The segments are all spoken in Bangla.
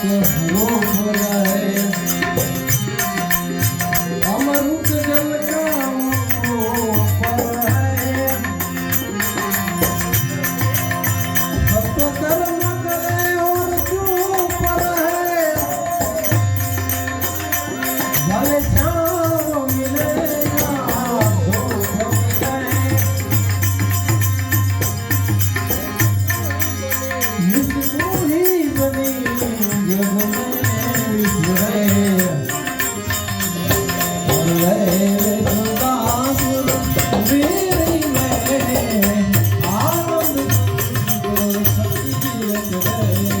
सेवक रूप रहे Hare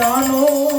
ನಾನು